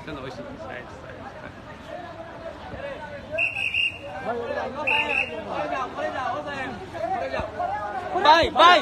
করছেন ওই side side ভাই ভাই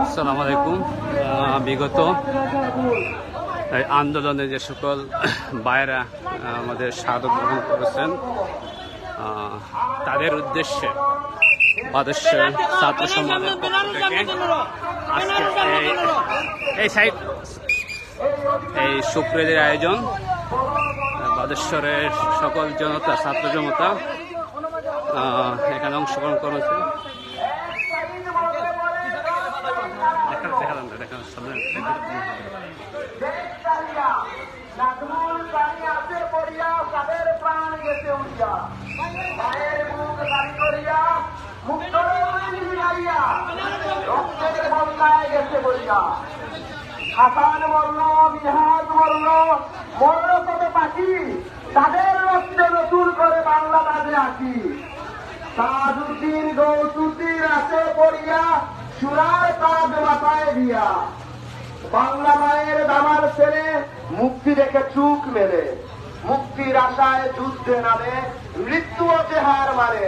আসসালামু আলাইকুম আহ, বিগত এই আন্দোলনে যে সকল আহ, আমাদের স্বাগত গ্রহণ করেছেন তাদের উদ্দেশ্যে ছাত্র সমাজের পক্ষ থেকে আজকে এই- এই এই শুক্রের আয়োজন বাদেশ্বরের সকল জনতা ছাত্র জনতা এখানে অংশগ্রহণ করেছে। দেখা দেখালাম দেখালাম সামনে নাজমুল পানি আছে পড়িয়া তাদের প্রাণ গেছে উড়িয়া মায়ের মুখ দাড়ি করিয়া মুক্ত মিলাইয়া রক্তের বন্যায় গেছে বলিয়া। হাসান বলল বিহাজ বলল মরল কত পাখি, তাদের রক্তে নতুন করে বাংলাদেশে আসি তাজুদ্দিন গৌসুদ্দিন আছে পড়িয়া, সুরার তাজ মাথায় দিয়া। বাংলা মায়ের দামার ছেড়ে মুক্তি দেখে চুক মেলে। মুক্তির আশায় যুদ্ধে নামে মৃত্যু যে হার মারে।